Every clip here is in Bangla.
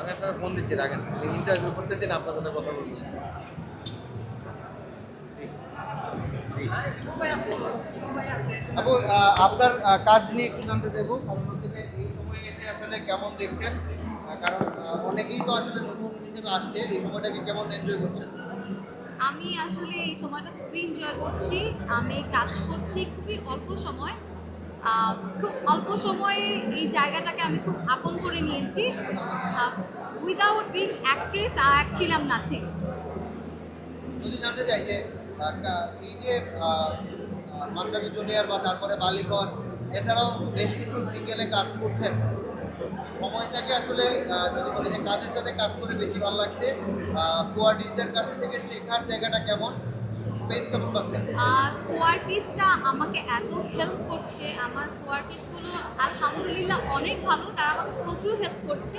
আপনার ইন্টারভিউ আপনার সাথে কথা আপনার কাজ নিয়ে একটু জানতে দেবো এই সময় এসে আসলে কেমন দেখছেন? কারণ অনেকেই তো আসলে নতুন হিসেবে আসছে। এই সময়টাকে কেমন এনজয় করছেন? আমি আসলে এই সময়টা খুবই এনজয় করছি। আমি কাজ করছি খুবই অল্প সময়। খুব অল্প সময়ে এই জায়গাটাকে আমি খুব আপন করে নিয়েছি। উইদাউট বিং অ্যাক্ট্রেস আই ছিলাম নাথিং যদি জানতে চাই যে এই যে মাস্টারবি জুনিয়র বা তারপরে বালিকন এছাড়াও বেশ কিছু সিঙ্গেলে কাজ করছেন। সময়টাকে আসলে যদি বলি যে কাজের সাথে কাজ করে বেশি ভালো লাগছে কোয়ার্টিসদের কাছ থেকে শেখার জায়গাটা কেমন? বেশ কেমন পাচ্ছেন? কোয়ার্টিস্টরা আমাকে এত হেল্প করছে। আমার কোয়ার্টিস্টগুলো আলহামদুলিল্লাহ অনেক ভালো তারা আমাকে প্রচুর হেল্প করছে।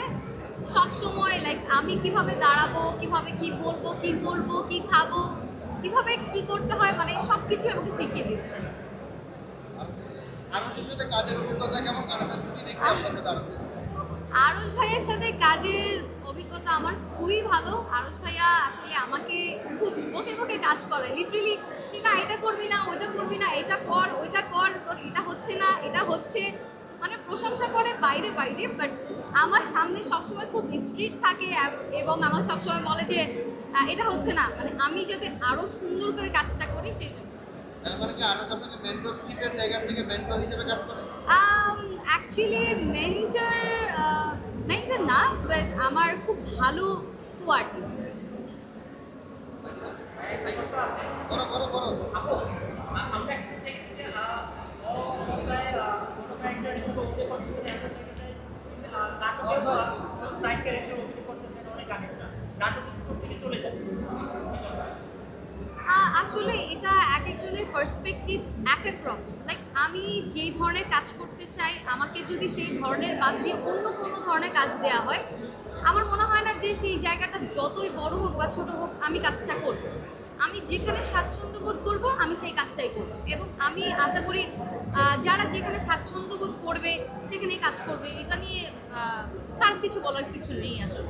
সব সময় লাইক আমি কীভাবে দাঁড়াবো কীভাবে কি বলব কি করব কি খাব কীভাবে কি করতে হয় মানে সব কিছু আমাকে শিখিয়ে দিচ্ছে। আর আরও সাথে কাজের অভিজ্ঞতা কেমন কারণ আমরা ছুটি দেখছি আপনার সাথে আরুষ ভাইয়ের সাথে কাজের অভিজ্ঞতা আমার খুবই ভালো। আরুষ ভাইয়া আসলে আমাকে কাজ করে। লিটারেলি ঠিক না এটা করবি না ওইটা করবি না এটা কর ওইটা কর তোর এটা হচ্ছে না এটা হচ্ছে। মানে প্রশংসা করে বাইরে বাইরে বাট আমার সামনে সবসময় খুব স্ট্রিক্ট থাকে এবং আমার সবসময় বলে যে এটা হচ্ছে না। মানে আমি যাতে আরও সুন্দর করে কাজটা করি সেই জন্য। কি অ্যাকচুয়ালি মেন্টার মেন্টার না বাট আমার খুব ভালো কোয়ার্টিস্ট আসলে এটা এক একজনের পার্সপেক্টিভ এক এক রকম। লাইক আমি যেই ধরনের কাজ করতে চাই, আমাকে যদি সেই ধরনের বাদ দিয়ে অন্য কোনো ধরনের কাজ দেওয়া হয়, আমার মনে হয় না যে সেই জায়গাটা যতই বড় হোক বা ছোট হোক, আমি কাজটা করব। আমি যেখানে স্বাচ্ছন্দ্য বোধ করব, আমি সেই কাজটাই করব। এবং আমি আশা করি যারা যেখানে স্বাচ্ছন্দ্য বোধ করবে, সেখানেই কাজ করবে। এটা নিয়ে কার কিছু বলার কিছু নেই আসলে।